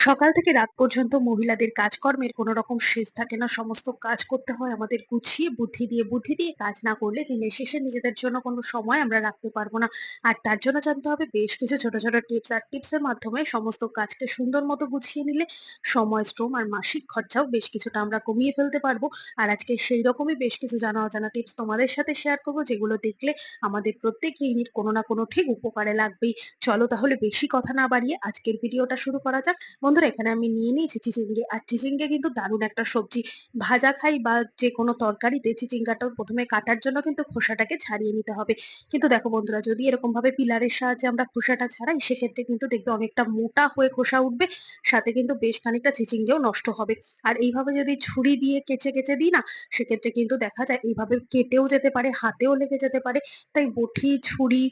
সকাল থেকে রাত পর্যন্ত মহিলাদের কাজকর্মের কোনো রকম শেষ থাকে না। সমস্ত কাজ করতে হয় আমাদের গুছিয়ে, বুদ্ধি দিয়ে বুদ্ধি দিয়ে কাজ না করলে দিনের শেষে নিজেদের জন্য কোনো সময় আমরা রাখতে পারব না। আর তার জন্য জানতে হবে, বেশ কিছু ছোট ছোট টিপস, আর টিপসের মাধ্যমে সমস্ত কাজকে সুন্দর মতো গুছিয়ে নিলে সময়, শ্রম আর মাসিক খরচাও বেশ কিছুটা আমরা কমিয়ে ফেলতে পারব। আর আজকে সেই রকমই বেশ কিছু জানা অজানা টিপস তোমাদের সাথে শেয়ার করব, যেগুলো দেখলে আমাদের প্রত্যেক গৃহিণীর কোনো না কোনো ঠিক উপকারে লাগবেই। চলো তাহলে বেশি কথা না বাড়িয়ে আজকের ভিডিওটা শুরু করা যাক। বন্ধুরা, এখানে আমি নিয়ে নিয়েছি চিচিঙ্গে। আর চিচিঙ্গে কিন্তু দারুণ একটা সবজি। ভাজা খাই বা যে কোনো তরকারিতে চিচিঙ্গাটা প্রথমে কাটার জন্য কিন্তু খোসাটাকে ছাড়িয়ে নিতে হবে। কিন্তু দেখো বন্ধুরা, যদি এরকম ভাবে পিলারের সাহায্যে আমরা খোসাটা ছাড়াই, সেক্ষেত্রে কিন্তু দেখবে অনেকটা মোটা হয়ে খোসা উঠবে, সাথে কিন্তু বেশ খানিকটা চিচিঙ্গেও নষ্ট হবে। আর এইভাবে যদি ছুরি দিয়ে কেচে কেচে দিই না, সেক্ষেত্রে কিন্তু দেখা যায় এইভাবে কেটেও যেতে পারে, হাতেও লেগে যেতে পারে। তাই বটি, ছুরি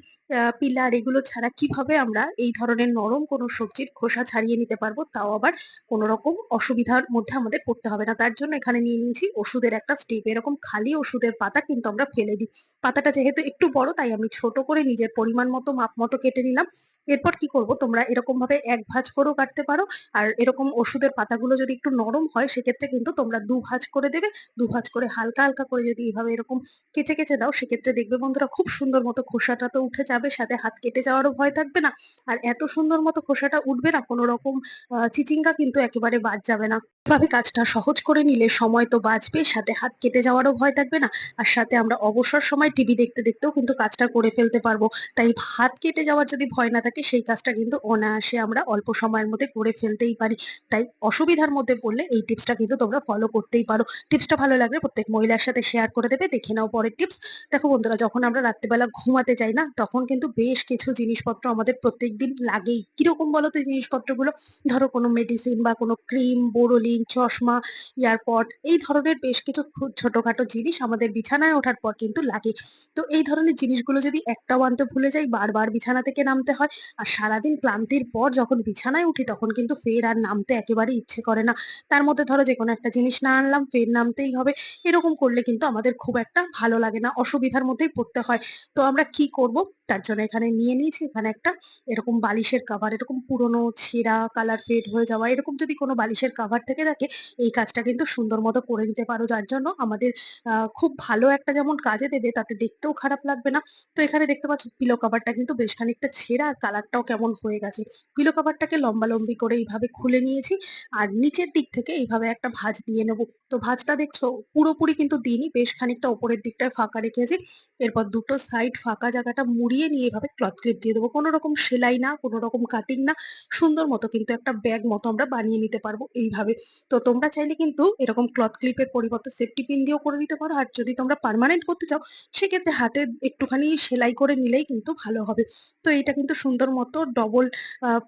পিলার এগুলো ছাড়া কীভাবে আমরা এই ধরনের নরম কোনো সবজির খোসা ছাড়িয়ে নিতে পারব? তাও আবার কোনো রকম অসুবিধার মধ্যে আমাদের পড়তে হবে না। তার জন্য এখানে নিয়ে নিয়েছি ওষুধের একটা স্টেপ। এরকম খালি ওষুধের পাতা কিন্তু আমরা ফেলে দিই। পাতাটা যেহেতু একটু বড়, তাই আমি ছোট করে নিজের পরিমাণ মতো, মাপ মতো কেটে নিলাম। এরপর কি করব? তোমরা এরকম ভাবে এক ভাঁজ করেও কাটতে পারো। আর এরকম ওষুধের পাতাগুলো যদি একটু নরম হয়, সেক্ষেত্রে কিন্তু তোমরা দু ভাঁজ করে দেবে। দু ভাঁজ করে হালকা হালকা করে যদি এভাবে এরকম কেচে কেচে দাও, সেক্ষেত্রে দেখবে বন্ধুরা খুব সুন্দর মতো খোসাটা তো উঠে যাবে। সাথে হাত কেটে যাওয়ারও ভয় থাকবে না। আর এত সুন্দর মতো খোসাটা উঠবে না কোনো রকম চিচিঙ্গা কিন্তু একেবারে বাদ যাবে না। এভাবে কাজটা সহজ করে নিলে সময় তো বাঁচবে, সাথে হাত কেটে যাওয়ারও ভয় থাকবে না, আর সাথে আমরা অবসর সময় টিভি দেখতে দেখতেও কিন্তু কাজটা করে ফেলতে পারব। তাই হাত কেটে যাওয়ার যদি ভয় না থাকে, সেই কাজটা কিন্তু অনায়াসে আমরা অল্প সময়ের মধ্যে করে ফেলতেই পারি। তাই অসুবিধার মধ্যে পড়লে এই টিপসটা কিন্তু তোমরা ফলো করতেই পারো। টিপসটা ভালো লাগলে প্রত্যেক মহিলার সাথে শেয়ার করে দেবে। দেখে নাও পরের টিপস। দেখো বন্ধুরা, যখন আমরা রাত্রেবেলা ঘুমাতে যাই না, তখন কিন্তু বেশ কিছু জিনিসপত্র আমাদের প্রত্যেক দিন লাগেই। কীরকম বলো তো জিনিসপত্রগুলো? ধরো কোনো মেডিসিন বা কোনো ক্রিম বোরোলিন চশমা এয়ারপড এই ধরনের বেশ কিছু খুব ছোটখাটো জিনিস আমাদের বিছানায় ওঠার পর কিন্তু লাগে তো এই ধরনের জিনিসগুলো যদি একটাও আনতে ভুলে যাই, বারবার বিছানা থেকে নামতে হয়, আর সারাদিন ক্লান্তির পর যখন বিছানায় উঠি তখন কিন্তু ফের আর নামতে একেবারে ইচ্ছে করে না। তার মধ্যে ধরো যে কোনো একটা জিনিস না আনলাম, ফের নামতেই হবে। এরকম করলে কিন্তু আমাদের খুব একটা ভালো লাগে না, অসুবিধার মধ্যেই পড়তে হয়। তো আমরা কি করব? তার জন্য এখানে নিয়ে নিয়েছি। এখানে একটা এরকম বালিশের কাভার এরকম পুরোনো ছেঁড়া কালার ফেড হয়ে যাওয়া, এরকম যদি কোনো বালিশের কাভার থেকে থাকে, এই কাজটা কিন্তু সুন্দর মতো করে নিতে পারো। যার জন্য আমাদের খুব ভালো একটা যেমন কাজে দেবে, তাতে দেখতেও খারাপ লাগবে না। তো এখানে দেখতে পাচ্ছ পিলো কাভারটা কিন্তু বেশ খানিকটা ছেঁড়া আর কালারটাও কেমন হয়ে গেছে। পিলো কাভারটাকে লম্বা লম্বি করে এইভাবে খুলে নিয়েছি আর নিচের দিক থেকে এইভাবে একটা ভাঁজ দিয়ে নেব। তো ভাঁজটা দেখছ, পুরোপুরি কিন্তু দিইনি, বেশ খানিকটা ওপরের দিকটায় ফাঁকা রেখেছি। এরপর দুটো সাইড ফাঁকা জায়গাটা মুড়িয়ে নিয়ে এভাবে ক্লথ ক্লিপ দিয়ে দেবো। কোনো রকম সেলাই না, কোনো রকম কাটিং না। সুন্দর মতো কিন্তু একটা ব্যাগ মতো আমরা বানিয়ে নিতে পারব এইভাবে। তো তোমরা চাইলে কিন্তু এরকম ক্লথ ক্লিপের পরিবর্তে সেফটি পিন দিয়েও করে নিতে পারো। আর যদি তোমরা পার্মানেন্ট করতে চাও, সেক্ষেত্রে হাতে একটুখানি সেলাই করে নিলেই কিন্তু ভালো হবে। তো এটা কিন্তু সুন্দর মতো ডবল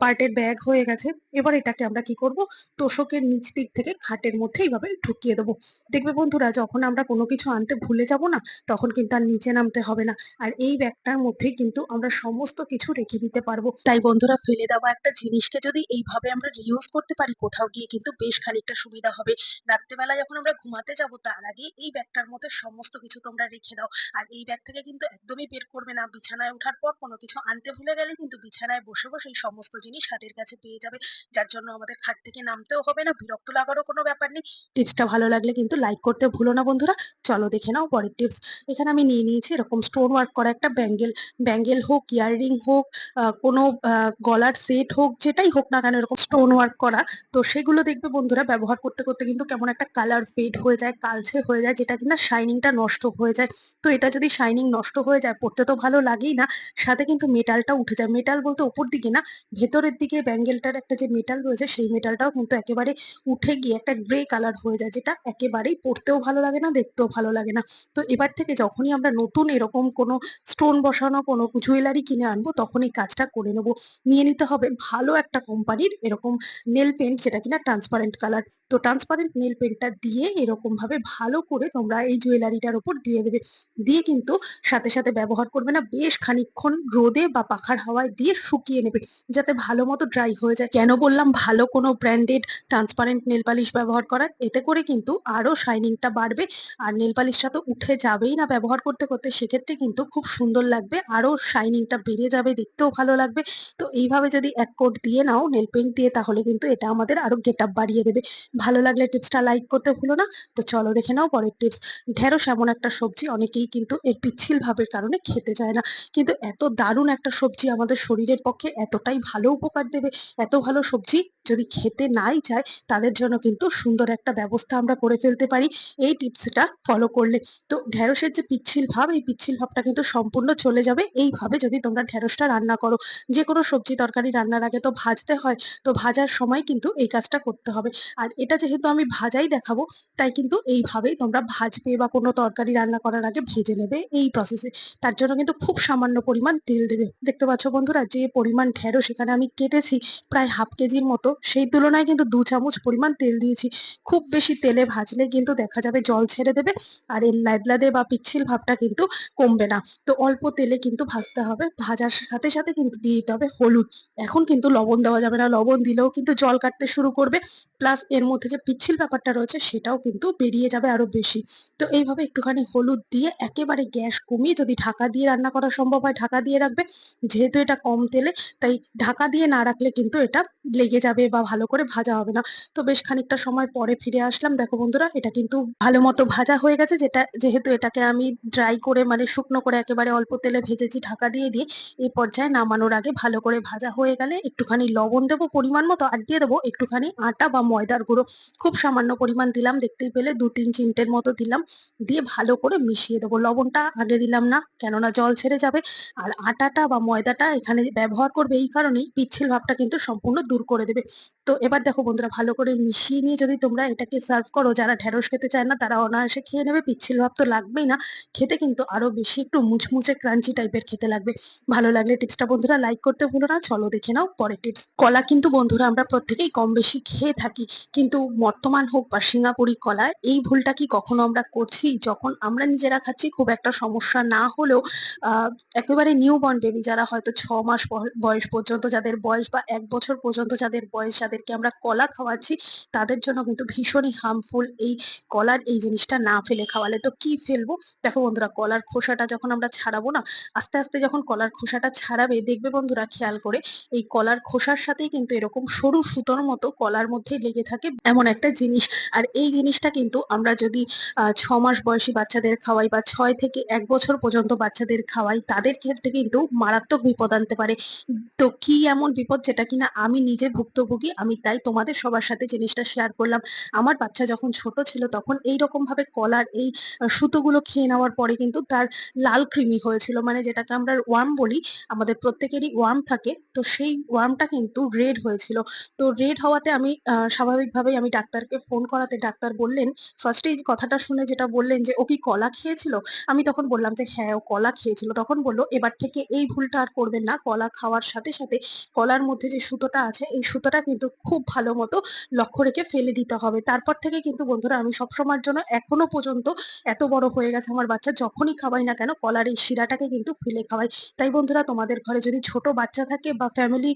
পার্টের ব্যাগ হয়ে গেছে। এবার এটাকে আমরা কি করব? তোষকের নিচ দিক থেকে খাটের মধ্যে এইভাবে ঢুকিয়ে দেবো। দেখবে বন্ধুরা, যখন আমরা কোনো কিছু আনতে ভুলে যাব না, তখন কিন্তু আর নিচে নামতে হবে না। আর এই ব্যাগটার মধ্যে কিন্তু আমরা সমস্ত কিছু রেখে দিতে পারব। তাই বন্ধুরা, ফেলে দেওয়া একটা জিনিসকে যদি এইভাবে আমরা রিউজ করতে পারি, কোথাও গিয়ে কিন্তু বেশ খানিকটা সুবিধা হবে। রাত্রেবেলা যখন আমরা ঘুমাতে যাব, তার আগে এই ব্যাগটার মধ্যে সমস্ত কিছু তোমরা রেখে দাও। আর এই ব্যাগ থেকে কিন্তু একদমই বের করবে না। বিছানায় ওঠার পর কোনো কিছু আনতে ভুলে গেলে কিন্তু বিছানায় বসে বসে এই সমস্ত জিনিস হাতের কাছে পেয়ে যাবে। যার জন্য আমাদের খাট থেকে নামতেও হবে না, বিরক্ত লাগারও কোনো ব্যাপার নেই। টিপসটা ভালো লাগলে কিন্তু লাইক করতে ভুলো না বন্ধুরা। চলো দেখে নাও পরের টিপস। এখানে আমি নিয়ে নিয়েছি এরকম স্টোন ওয়ার্ক করা একটা ব্যাঙ্গেল ব্যাঙ্গেল হোক, ইয়াররিং হোক কোনো গলার সেট হোক, যেটাই হোক না কেন, এরকম স্টোন ওয়ার্ক করা, তো সেগুলো দেখবে বন্ধুরা ব্যবহার করতে করতে কিন্তু কেমন একটা কালার ফেড হয়ে যায়, কালচে হয়ে যায়, যেটা কিনা শাইনিংটা নষ্ট হয়ে যায়। তো এটা যদি শাইনিং নষ্ট হয়ে যায়, পড়তে তো ভালো লাগেই না, সাথে কিন্তু মেটালটা উঠে যায়। মেটাল বলতে ওপর দিকে না, ভেতরের দিকে ব্যাঙ্গেলটার একটা যে মেটাল রয়েছে, সেই মেটালটাও কিন্তু একেবারে উঠে গিয়ে একটা গ্রে কালার হয়ে যায়, যেটা একেবারেই পড়তেও ভালো লাগে না, দেখতেও ভালো লাগে না। তো এবার থেকে যখনই আমরা নতুন এরকম কোনো স্টোন বসানো কোনো জুয়েলারি কিনে আনব, তখন এই কাজটা করে নেব। নিয়ে নিতে হবে ভালো একটা কোম্পানির এরকম নেল পেন্ট যেটা কিনা ট্রান্সপারেন্ট কালার তো ট্রান্সপারেন্ট নেল পেন্টটা দিয়ে এরকম ভাবে ভালো করে তোমরা এই জুয়েলারিটার উপর দিয়ে দেবে। দিয়ে কিন্তু সাথে সাথে ব্যবহার করবে না, বেশ খানিকক্ষণ রোদে বা পাখার হাওয়ায় দিয়ে শুকিয়ে নেবে, যাতে ভালো মতো ড্রাই হয়ে যায়। কেন বললাম ভালো কোনো ব্র্যান্ডেড ট্রান্সপারেন্ট নেল পালিশ ব্যবহার করার? এতে করে কিন্তু আরও শাইনিংটা বাড়বে। আর নেল পালিশটা তো উঠে যাবেই না ব্যবহার করতে করতে, সেক্ষেত্রে কিন্তু খুব সুন্দর লাগবে। আরও শাইনিংটা বেড়ে যাবে, দেখতেও ভালো লাগবে। তো এইভাবে যদি এক কোট দিয়ে নাও নেল পেইন্ট দিয়ে তাহলে কিন্তু এটা আমাদের আরও গেটআপ বাড়িয়ে দেবে। ভালো লাগলে টিপসটা লাইক করতে ভুলো না। তো চলো দেখে নাও পরের টিপস। ঢেঁড়স এমন একটা সবজি অনেকেই কিন্তু এর পিচ্ছিল ভাবের কারণে খেতে চায় না। কিন্তু এত দারুণ একটা সবজি আমাদের শরীরের পক্ষে এতটাই ভালো উপকার দেবে, এত ভালো সবজি যদি খেতে নাই চায় তাদের জন্য কিন্তু সুন্দর একটা ব্যবস্থা আমরা করে ফেলতে পারি এই টিপসটা ফলো করলে। তো ঢেঁড়সের যে পিচ্ছিল ভাব এই পিচ্ছিল ভাবটা কিন্তু সম্পূর্ণ চলে যাবে এইভাবে যদি তোমরা ঢেঁড়সটা রান্না করো। যে কোনো সবজি তরকারি রান্নার আগে তো ভাজতে হয়। তো ভাজার সময় কিন্তু এই কাজটা করতে হবে। আর এটা যেহেতু আমি ভাজাই দেখাবো, তাই কিন্তু এইভাবেই তোমরা ভাজবে বা কোনো তরকারি রান্না করার আগে ভেজে নেবে এই প্রসেসে। তার জন্য কিন্তু খুব সামান্য পরিমাণ তেল দেবে। দেখতে পাচ্ছ বন্ধুরা, যে পরিমাণ ঢেঁড়স এখানে আমি কেটেছি প্রায় হাফ কেজির মতো, সেই তুলনায় কিন্তু দু চামচ পরিমাণ তেল দিয়েছি। খুব বেশি তেলে ভাজলে কিন্তু দেখা যাবে জল ছেড়ে দেবে, আর এর ল্যাদলাদে বা পিচ্ছিল ভাবটা কিন্তু কমবে না। তো অল্প তেলে কিন্তু ভাজতে হবে। ভাজার সাথে, সাথে কিন্তু দিয়ে দিতে হবে হলুদ। এখন কিন্তু লবণ দেওয়া যাবে না। লবণ দিলেও কিন্তু জল কাটতে শুরু করবে। প্লাস এর মধ্যে যে পিচ্ছিল ব্যাপারটা রয়েছে, সেটাও কিন্তু বেরিয়ে যাবে আরও বেশি। তো এইভাবে একটুখানি হলুদ দিয়ে একেবারে গ্যাস কমিয়ে যদি ঢাকা দিয়ে রান্না করা সম্ভব হয়, ঢাকা দিয়ে রাখবে। যেহেতু এটা কম তেলে, তাই ঢাকা দিয়ে না রাখলে কিন্তু এটা লেগে যাবে বা ভালো করে ভাজা হবে না। তো বেশ খানিকটা সময় পরে ফিরে আসলাম। দেখো বন্ধুরা, এটা কিন্তু ভালো মতো ভাজা হয়ে গেছে যেটা, যেহেতু এটাকে আমি ড্রাই করে মানে শুকনো করে একেবারে অল্প তেলে ভেজেছি ঢাকা দিয়ে দিয়ে, এই পর্যায়ে নামানোর আগে ভালো করে ভাজা হয়ে গেলে একটুখানি লবণ দেবো পরিমাণ মতো আর দিয়ে দেবো একটুখানি আটা বা ময়দার গুঁড়ো। খুব সামান্য পরিমাণ দিলাম, দেখতেই পেলে ২-৩ চিমটের মতো দিলাম। দিয়ে ভালো করে মিশিয়ে দেবো। লবণটা আগে দিলাম না, কেননা জল ছেড়ে যাবে। আর আটাটা বা ময়দাটা এখানে ব্যবহার করবে এই কারণেই পিচ্ছিল ভাবটা কিন্তু সম্পূর্ণ দূর করে দেবে। তো এবার দেখো বন্ধুরা, ভালো করে মিশিয়ে নিয়ে যদি তোমরা এটাকে সার্ভ করো, যারা ঢেঁড়স খেতে চায় না, তারা অনায়াসে খেয়ে নেবে। পিচ্ছিল ভাব তো লাগবেই না। খেতে কিন্তু আরও বেশি একটু মুচমুচে ক্রাঞ্চি টাইপের খেতে লাগবে। ভালো লাগলে টিপসটা বন্ধুরা লাইক করতে ভুলো না। চলো দেখে নাও পরের টিপস। কলা কিন্তু বন্ধুরা আমরা প্রত্যেকেই কম বেশি খেয়ে থাকি। কিন্তু বর্তমান হোক বা সিঙ্গাপুরি কলা এই ভুলটা কি কখনো আমরা করছি? যখন আমরা নিজেরা খাচ্ছি খুব একটা সমস্যা না হলেও একেবারে নিউ বর্ন বেবি যারা হয়তো ছ মাস বয়স পর্যন্ত যাদের বয়স বা এক বছর পর্যন্ত যাদের বয়স যাদেরকে আমরা কলা খাওয়াচ্ছি তাদের জন্য কিন্তু ভীষণই হার্মফুল এই কলার এই জিনিসটা না ফেলে খাওয়ালে। তো কি ফেলব? দেখো বন্ধুরা কলার খোসাটা যখন আমরা ছাড়াবো না আস্তে, আস্তে যখন কলার খোসাটা ছাড়াবে দেখবে বন্ধুরা খেয়াল করে এই কলার খোসার সাথেই কিন্তু এরকম সরু সুতোর মতো কলার মধ্যে লেগে থাকে এমন একটা জিনিস। আর এই জিনিসটা কিন্তু আমরা যদি ৬ মাস বয়সী বাচ্চাদের খাওয়াই বা ৬ থেকে ১ বছর পর্যন্ত বাচ্চাদের খাওয়াই, তাদের ক্ষেত্রে কিন্তু মারাত্মক বিপদ আনতে পারে। তো কি এমন বিপদ যেটা কিনা আমি নিজে ভুক্তভোগী, আমি তাই তোমাদের সবার সাথে জিনিসটা শেয়ার করলাম। আমার বাচ্চা যখন ছোট ছিল তখন এইরকম ভাবে কলার এই সুতোগুলো খেয়ে নেওয়ার পরে কিন্তু তার লাল কৃমি হয়েছিল। মানে যেটাকে আমরা ওয়ার্ম বলি। আমাদের প্রত্যেকেরই ওয়ার্ম থাকে। তো সেই ওয়ার্মটা কিন্তু রেড হয়েছিল। তো রেড হওয়াতে আমি স্বাভাবিকভাবেই আমি ডাক্তারকে ফোন করাতে ডাক্তার বললেন ফার্স্ট এই কথাটা শুনে যেটা বললেন যে, "ও কি কলা খেয়েছিল?" আমি তখন বললাম যে, "হ্যাঁ, ও কলা খেয়েছিল।" তখন বলল, "এবার থেকে এই ভুলটা আর করবেন না। কলা খাওয়ার সাথে, সাথে কলার মধ্যে যে সুতোটা আছে এই সুতোটা কিন্তু খুব ভালো মতো লক্ষ্য রেখে ফেলে দিতে হবে।" তারপর থেকে কিন্তু বন্ধুরা আমি সবসময়ের জন্য এখনও পর্যন্ত এত বড় হয়ে গেছে আমার বাচ্চা যখনই খাওয়াই না কেন কলার এই শিরাটাকে কিন্তু ফেলে খাওয়াই। তাই বন্ধুরা তোমাদের ঘরে যদি ছোট বাচ্চা থাকে বা ফ্যামিলি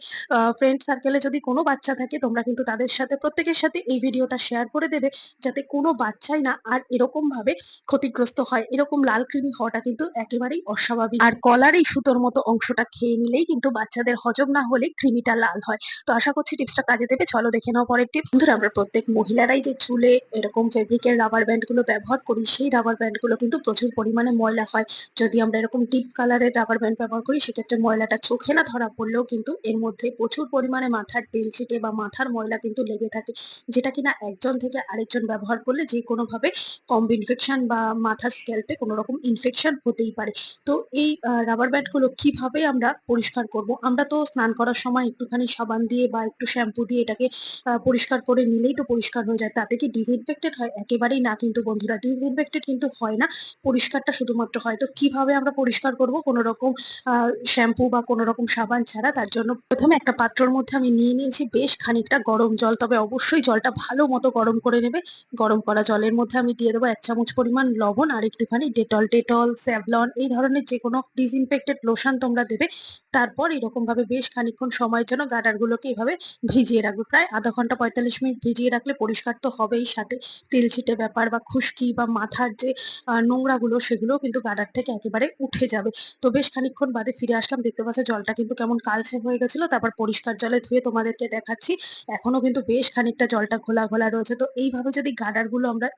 ফ্রেন্ড সার্কেলে যদি কোনো বাচ্চা থাকে, তোমরা কিন্তু তাদের সাথে, প্রত্যেকের সাথে এই ভিডিওটা শেয়ার করে দেবে, যাতে কোনো বাচ্চাই না আর এরকম ভাবে ক্ষতিগ্রস্ত হয়। এরকম লাল কৃমি হওয়াটা কিন্তু একেবারেই অস্বাভাবিক। আর কলার এই সুতোর মতো অংশটা খেয়ে নিলেই কিন্তু বাচ্চাদের হজম না হলে কৃমিটা লাল হয়। তো আশা করছি টিপসটা কাজে দেবে। চলো দেখে নাও পরের টিপস। বন্ধুরা, আমরা প্রত্যেক মহিলারাই যে চুলে এরকম ফেব্রিকের রাবার ব্যান্ডগুলো ব্যবহার করি, সেই রাবার ব্যান্ডগুলো কিন্তু প্রচুর পরিমাণে ময়লা হয়। যদি আমরা এরকম ডিপ কালারের রাবার ব্যান্ড ব্যবহার করি, সেক্ষেত্রে ময়লাটা চোখে না ধরা পড়লেও কিন্তু এর মধ্যে প্রচুর পরিমাণে মাথার তেল চিটে বা মাথার ময়লা কিন্তু লেগে থাকে। যেটা কিনা একজন থেকে আরেকজন ব্যবহার করলে যেকোনোভাবে কম্ব ইনফেকশন বা মাথার স্ক্যাল্প কোনো রকম ইনফেকশন হতেই পারে। তো এই রাবার ব্যান্ডগুলো কীভাবে আমরা পরিষ্কার করব? আমরা তো স্নান করার সময় একটুখানি সাবান দিয়ে বা একটু শ্যাম্পু দিয়ে এটাকে পরিষ্কার করে নিলেই তো পরিষ্কার হয়ে যায়। তাতে কি ডিসইনফেক্টেড হয়? একেবারেই না কিন্তু বন্ধুরা। ডিসইনফেক্টেড কিন্তু হয় না। পরিষ্কারটা শুধুমাত্র হয়। তো কীভাবে আমরা পরিষ্কার করব? কোনো রকম শ্যাম্পু বা কোনো রকম সাবান ছাড়া তার জন্য প্রথমে একটা পাত্রর মধ্যে আমি নিয়ে নিয়েছি বেশ খানিকটা গরম জল। তবে অবশ্যই জলটা ভালো মতো গরম করে নেবে। গরম করা জলের মধ্যে আমি দিয়ে দেবো এক চামচ পরিমাণ লবণ আর একটুখানি ডেটল। টেটল স্যাভলন এই ধরনের যেকোনো ডিসইনফেক্টেড লোশন তোমরা দেবে। তারপর এরকমভাবে বেশ খানিকক্ষণ সময়ের জন্য গার্ডার গুলোকে এভাবে ভিজিয়ে রাখবে। প্রায় আধা ঘণ্টা ৪৫ মিনিট ভিজিয়ে রাখলে পরিষ্কার তো হবেই সাথে তেল ছিটে ব্যাপার বা খুশকি বা মাথার যে নোংরাগুলো সেগুলোও কিন্তু গার্ডার থেকে একেবারে উঠে যাবে। তো বেশ খানিকক্ষণ বাদে ফিরে আসলাম, দেখতে পাচ্ছ জলটা কিন্তু কেমন কালচে হয়ে গেছিল, তারপর পরিষ্কার জলে ধুয়ে তোমাদেরকে দেখাচ্ছি। এখনও কিন্তু বেশ খানিকটা জলটা ঘোলা ঘোলা রয়েছে। তো এইভাবে যদি গার্ডারগুলো আমরা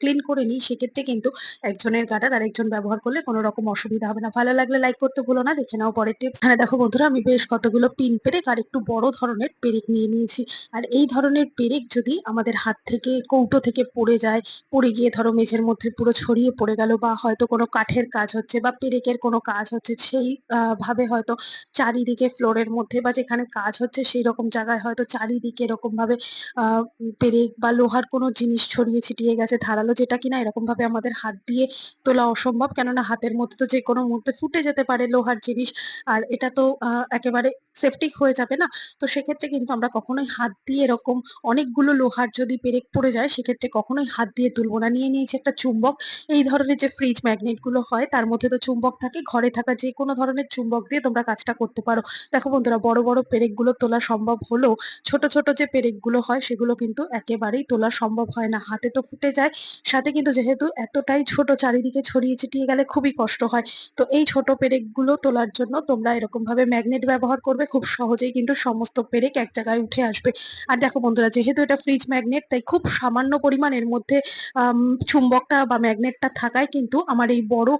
ক্লিন করে নিই, সেক্ষেত্রে কিন্তু একজনের গার্ডার আরেকজন ব্যবহার করলে কোনো রকম অসুবিধা হবে না। ভালো লাগলে লাইক করতে ভুলো না, দেখে নাও পরের টিপস হ্যাঁ দেখো বন্ধুরা, আমি বেশ কতগুলো পিন পেরেক আর একটু বড় ধরনের পেরেক নিয়ে নিয়েছি। আর এই ধরনের পেরেক যদি আমাদের হাত থেকে, কৌটো থেকে পড়ে যায়, পড়ে গিয়ে ধরো মেঝের মধ্যে পুরো ছড়িয়ে পড়ে গেল বা হয়তো কোনো কাঠের কাজ হচ্ছে বা পেরেকের কোনো কাজ হচ্ছে, সেই ভাবে হয়তো চারিদিকে ফ্লোরের মধ্যে বা যেখানে কাজ হচ্ছে, সেই রকম জায়গায় হয়তো চারিদিকে এরকম ভাবে পেরেক বা লোহার কোনো জিনিস ছড়িয়ে ছিটিয়ে গেছে। ধারালো যেটা কিনা এরকম ভাবে আমাদের হাত দিয়ে তোলা অসম্ভব। কেননা হাতের মধ্যে তো যে কোনো মুহূর্তে ফুটে যেতে পারে লোহার জিনিস। আর এটা তো একেবারে সেপটিক হয়ে যাবে না? তো সেক্ষেত্রে কিন্তু আমরা কখনোই হাত দিয়ে এরকম অনেকগুলো লোহার যদি পেরেক পড়ে যায়, সেক্ষেত্রে কখনোই হাত দিয়ে তুলবো না। নিয়ে নিয়েছি একটা চুম্বক। এই ধরনের যে ফ্রিজ ম্যাগনেটগুলো হয়, তার মধ্যে তো চুম্বক থাকে। ঘরে থাকা যে কোনো ধরনের চুম্বক দিয়ে তোমরা কাজটা করতে পারো। দেখো বন্ধুরা, বড় বড় পেরেকগুলো তোলা সম্ভব হলেও, ছোট ছোট যে পেরেকগুলো হয়, সেগুলো কিন্তু একেবারেই তোলা সম্ভব হয় না। হাতে তো ফুটে যায়। সাথে কিন্তু যেহেতু এতটাই ছোট, চারিদিকে ছড়িয়ে ছিটিয়ে গেলে খুবই কষ্ট হয়। তো এই ছোট পেরেকগুলো তোলার জন্য তোমরা এরকম ভাবে ম্যাগনেট ব্যবহার করবে। খুব সহজেই কিন্তু সমস্ত পেরেক এক জায়গায় উঠে আসবে। আর দেখো বন্ধুরা, যেহেতু এটা ফ্রিজ ম্যাগনেট তাই খুব সামান্য পরিমাণ এর মধ্যে চুম্বকটা বা ম্যাগনেটটা থাকায় কিন্তু আমার এই বড়,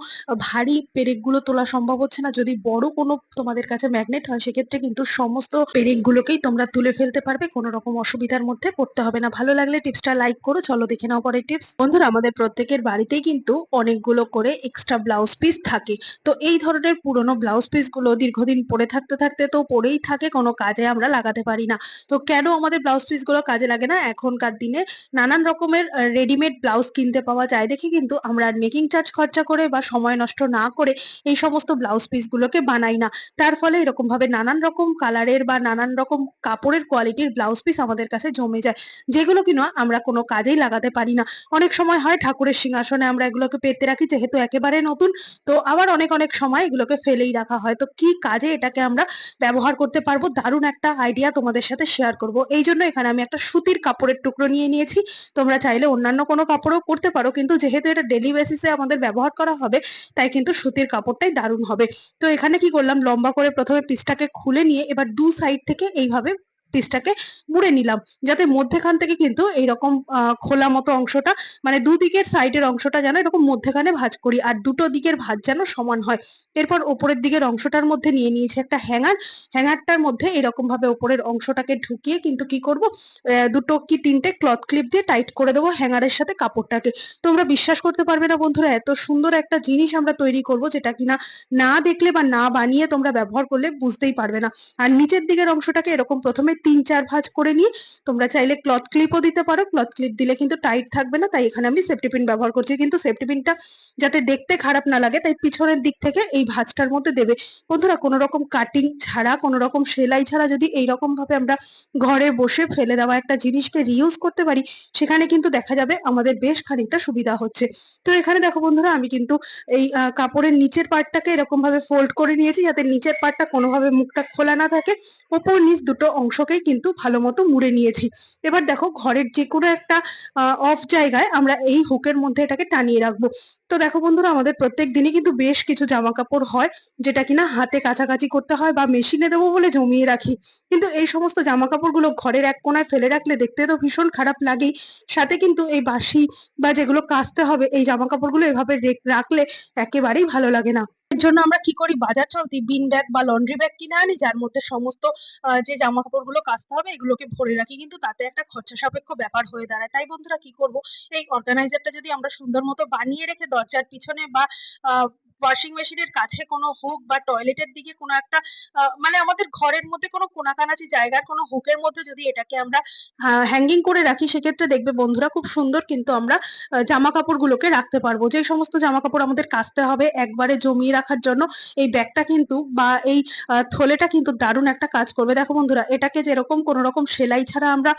ভারী পেরেকগুলো তোলা সম্ভব হচ্ছে না। যদি বড় কোনো তোমাদের কাছে ম্যাগনেট হয়, সেক্ষেত্রে কিন্তু সমস্ত পেরেক গুলোকেই তোমরা তুলে ফেলতে পারবে। কোনো রকম অসুবিধার মধ্যে পড়তে হবে না। ভালো লাগলে টিপসটা লাইক করো। চলো দেখে নাও পরের টিপস বন্ধুরা, আমাদের প্রত্যেকের বাড়িতেই কিন্তু অনেকগুলো করে এক্সট্রা ব্লাউজ পিস থাকে। তো এই ধরনের পুরোনো ব্লাউজ পিসগুলো দীর্ঘদিন পরে থাকতে থাকতে তো পরেই থাকে, কোনো কাজে আমরা লাগাতে পারি না। তো কেন আমাদের ব্লাউজ পিসগুলো কাজে লাগে না? এখনকার দিনে নানান রকমের রেডিমেড ব্লাউজ কিনতে পাওয়া যায়। দেখে কিন্তু আমরা মেকিং চার্জ খরচা করে বা সময় নষ্ট না করে এই সমস্ত ব্লাউজ পিস গুলোকে বানাই না। তার ফলে এরকম ভাবে নানান রকম কালারের বা নানান রকম কাপড়ের কোয়ালিটির ব্লাউজ পিস আমাদের কাছে জমে যায়, যেগুলো কিনা আমরা কোনো কাজেই লাগাতে পারি না। অনেক সময় হয় ঠাকুরের সিংহাসনে আমরা এগুলোকে পেতে রাখি, যেহেতু একেবারে নতুন, তো আবার অনেক অনেক সময় এগুলোকে ফেলেই রাখা হয়। তো কি কাজে এটাকে আমরা ব্যবহার করতে পারব। দারুণ একটা আইডিয়া তোমাদের সাথে শেয়ার করব। এই জন্য এখানে আমি একটা সুতির কাপড়ের টুকরো নিয়ে নিয়েছি। তোমরা চাইলে অন্যান্য কোনো কাপড়ও করতে পারো, কিন্তু যেহেতু এটা ডেলি বেসিসে আমাদের ব্যবহার করা হবে, তাই কিন্তু সুতির কাপড়টাই দারুণ হবে। তো এখানে কি করলাম? লম্বা করে প্রথমে পিসটাকে খুলে নিয়ে এবার দু সাইড থেকে এইভাবে পিসটাকে মুড়ে নিলাম। যাতে মধ্যেখান থেকে কিন্তু এইরকম খোলা মতো অংশটা মানে দুদিকের সাইডের অংশটা যেন এরকম মধ্যেখানে ভাঁজ করি, আর দুটো দিকের ভাঁজ যেন সমান হয়। এরপর ওপরের দিকের অংশটার মধ্যে নিয়ে নিয়েছি একটা হ্যাঙ্গার। হ্যাঙ্গারটার মধ্যে এরকম ভাবে ওপরের অংশটাকে ঢুকিয়ে কিন্তু কি করব দুটো কি তিনটে ক্লথ ক্লিপ দিয়ে টাইট করে দেবো হ্যাঙ্গারের সাথে কাপড়টাকে। তোমরা বিশ্বাস করতে পারবে না বন্ধুরা, এত সুন্দর একটা জিনিস আমরা তৈরি করব যেটা কিনা না দেখলে বা না বানিয়ে তোমরা ব্যবহার করলে বুঝতেই পারবে না। আর নিচের দিকের অংশটাকে এরকম প্রথমে তিন চার ভাঁজ করে নিয়ে তোমরা চাইলে ক্লথ ক্লিপও দিতে পারো। ক্লথ ক্লিপ দিলে কিন্তু টাইট থাকবে না, তাই এখানে আমি সেফটি পিন ব্যবহার করছি। কিন্তু সেফটি পিনটা যাতে দেখতে খারাপ না লাগে, তাই পিছনের দিক থেকে এই ভাঁজটার মধ্যে দেবে। বন্ধুরা, কোনো রকম কাটিং ছাড়া, কোনো রকম সেলাই ছাড়া যদি এইরকম ভাবে আমরা ঘরে বসে ফেলে দেওয়া একটা জিনিসকে রিউজ করতে পারি, সেখানে কিন্তু দেখা যাবে আমাদের বেশ খানিকটা সুবিধা হচ্ছে। তো এখানে দেখো বন্ধুরা, আমি কিন্তু এই কাপড়ের নিচের পার্টটাকে এরকম ভাবে ফোল্ড করে নিয়েছি, যাতে নিচের পার্টটা কোনোভাবে মুখটা খোলা না থাকে। ওপর নিচ দুটো অংশকেই কিন্তু ভালো মতো মুড়ে নিয়েছি। এবার দেখো ঘরের যে কোনো একটা অফ জায়গায় আমরা এই হুকের মধ্যে এটাকে টানিয়ে রাখব। তো দেখো বন্ধুরা, আমাদের প্রত্যেক দিনই কিন্তু বেশ কিছু জামা কাপড় হয়, যেটা কিনা হাতে কাছাকাছি করতে হয় বা মেশিনে দেবো বলে জমিয়ে রাখি। কিন্তু এই সমস্ত জামা কাপড়গুলো ঘরের এক কোনায় ফেলে রাখলে দেখতে তো ভীষণ খারাপ লাগেই। সাথে কিন্তু এই বাসি বা যেগুলো কাচতে হবে, এই জামা কাপড়গুলো এভাবে রেখ- রাখলে একেবারেই ভালো লাগে না। জন্য আমরা কি করি? বাজার চলতি বিন ব্যাগ বা লন্ড্রি ব্যাগ কিনে আনি, যার মধ্যে সমস্ত যে জামা কাপড়গুলো কাচতে হবে, এগুলোকে ভরে রাখি। কিন্তু তাতে একটা খরচা সাপেক্ষ ব্যাপার হয়ে দাঁড়ায়। তাই বন্ধুরা কি করব? এই অর্গানাইজারটা যদি আমরা সুন্দর মতো বানিয়ে রেখে দরজার পিছনে বা ওয়াশিং মেশিনের কাছে কোনো হুক বা টয়লেটের দিকে কোনো একটা মানে আমাদের ঘরের মধ্যে কোনো কোনাকানাচি জায়গার কোনো হুকের মধ্যে যদি এটাকে আমরা হ্যাঙ্গিং করে রাখি, সেক্ষেত্রে দেখবে বন্ধুরা খুব সুন্দর কিন্তু আমরা জামা কাপড়গুলোকে রাখতে পারব। যে সমস্ত জামা কাপড় আমাদের কাচতে হবে, একবারে জমিয়ে রাখার জন্য এই ব্যাগটা কিন্তু বা এই থলেটা কিন্তু দারুণ একটা কাজ করবে। দেখো বন্ধুরা, এটাকে যেরকম কোনো রকম সেলাই ছাড়া আমরা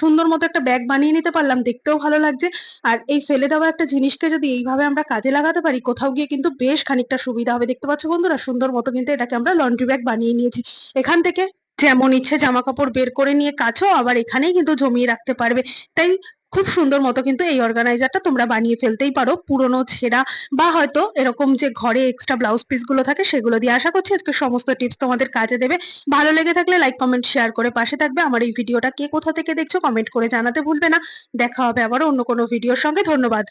সুন্দর মতো একটা ব্যাগ বানিয়ে নিতে পারলাম। দেখতেও ভালো লাগছে। আর এই ফেলে দেওয়া একটা জিনিসকে যদি এইভাবে আমরা কাজে লাগাতে পারি, কোথাও গিয়ে কিন্তু বেশ খানিকটা সুবিধা হবে। দেখতে পাচ্ছ বন্ধুরা, সুন্দর মতো কিন্তু এটাকে আমরা লন্ড্রি ব্যাগ বানিয়ে নিয়েছি। এখান থেকে যেমন ইচ্ছে জামা কাপড় বের করে নিয়ে কাছো, আবার এখানেই কিন্তু জমিয়ে রাখতে পারবে। তাই খুব সুন্দর মতো কিন্তু এই অর্গানাইজারটা তোমরা বানিয়ে ফেলতেই পারো। পুরনো ছেঁড়া বা হয়তো এরকম যে ঘরে এক্সট্রা ব্লাউজ পিসগুলো থাকে সেগুলো দিয়ে আশা করছি আজকে সমস্ত টিপস তোমাদের কাজে দেবে। ভালো লেগে থাকলে লাইক কমেন্ট শেয়ার করে পাশে থাকবে। আমার এই ভিডিওটা কে কোথা থেকে দেখছ কমেন্ট করে জানাতে ভুলবে না। দেখা হবে আবার অন্য কোনো ভিডিওর সঙ্গে। ধন্যবাদ।